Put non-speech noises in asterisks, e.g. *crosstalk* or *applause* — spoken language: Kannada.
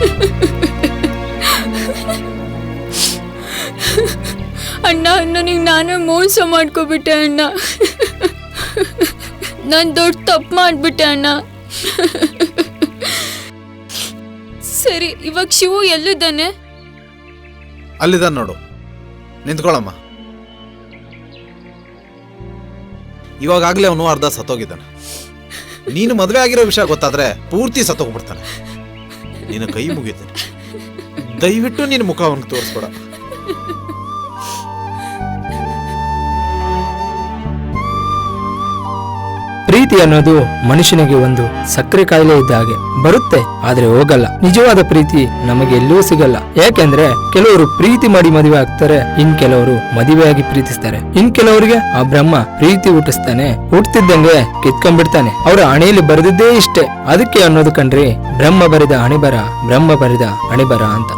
*laughs* ಅಣ್ಣ ನನಗೆ ನಾನೇ ಮೋಸ ಮಾಡ್ಕೊಬಿಟ್ಟೆ, ಅಣ್ಣ. ನಾನು ದೊಡ್ಡ ತಪ್ಪು ಮಾಡಿಬಿಟ್ಟೆ, ಅಣ್ಣ. ಸರಿ, ಇವಾಗ ಶಿವು ಎಲ್ಲಿದ್ದಾನೆ? ಅಲ್ಲಿದ್ದಾನೆ ನೋಡು. ನಿಂತ್ಕೊಳ್ಳಮ್ಮ ಇವಾಗಲೇ ಅವನು ಅರ್ಧ ಸತ್ತೋಗಿದ್ದಾನೆ. ನೀನು ಮದುವೆ ಆಗಿರೋ ವಿಷಯ ಗೊತ್ತಾದ್ರೆ ಪೂರ್ತಿ ಸತ್ತೋಗ್ಬಿಡ್ತಾನೆ. ನಿನ್ನ ಕೈ ಮುಗಿತೇನೆ ದಯವಿಟ್ಟು ನಿನ್ನ ಮುಖ ಅವನಿಗೆ ತೋರಿಸ್ಬೇಡ. ಪ್ರೀತಿ ಅನ್ನೋದು ಮನುಷ್ಯನಿಗೆ ಒಂದು ಸಕ್ಕರೆ ಕಾಯಿಲೆ ಇದ್ದ ಹಾಗೆ ಬರುತ್ತೆ, ಆದ್ರೆ ಹೋಗಲ್ಲ. ನಿಜವಾದ ಪ್ರೀತಿ ನಮಗೆ ಎಲ್ಲೂ ಸಿಗಲ್ಲ. ಯಾಕೆಂದ್ರೆ ಕೆಲವರು ಪ್ರೀತಿ ಮಾಡಿ ಮದುವೆ ಆಗ್ತಾರೆ, ಇನ್ ಕೆಲವರು ಮದುವೆಯಾಗಿ ಪ್ರೀತಿಸ್ತಾರೆ. ಇನ್ ಕೆಲವರಿಗೆ ಆ ಬ್ರಹ್ಮ ಪ್ರೀತಿ ಹುಟ್ಟಿಸ್ತಾನೆ ಹುಟ್ಟಿದ್ದಂಗೆ ಕಿತ್ಕೊಂಡ್ಬಿಡ್ತಾನೆ. ಅವರ ಹಣೆಯಲ್ಲಿ ಬರೆದಿದ್ದೇ ಇಷ್ಟೇ. ಅದಕ್ಕೆ ಅನ್ನೋದು ಕಣ್ರಿ ಬ್ರಹ್ಮ ಬರೆದ ಅಣಿಬರ ಬ್ರಹ್ಮ ಬರೆದ ಅಣಿಬರ ಅಂತ.